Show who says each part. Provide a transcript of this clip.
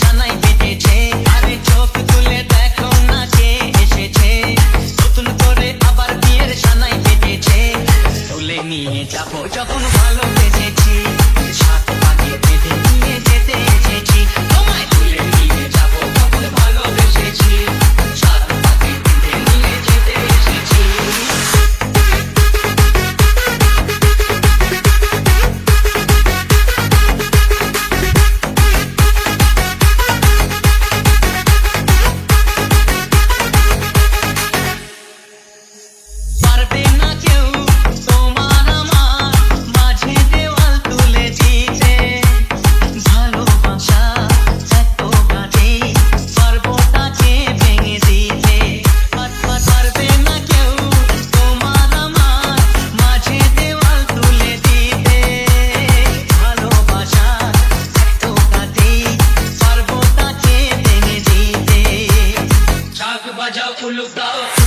Speaker 1: সানাই কেটেছে আরে চোখ তুলে দেখো না কে এসেছে। নতুন করে আবার বিয়ের সানাই কেটেছে তুলে নিয়ে যাব যখন ভালো বাজাও কুলুক দাও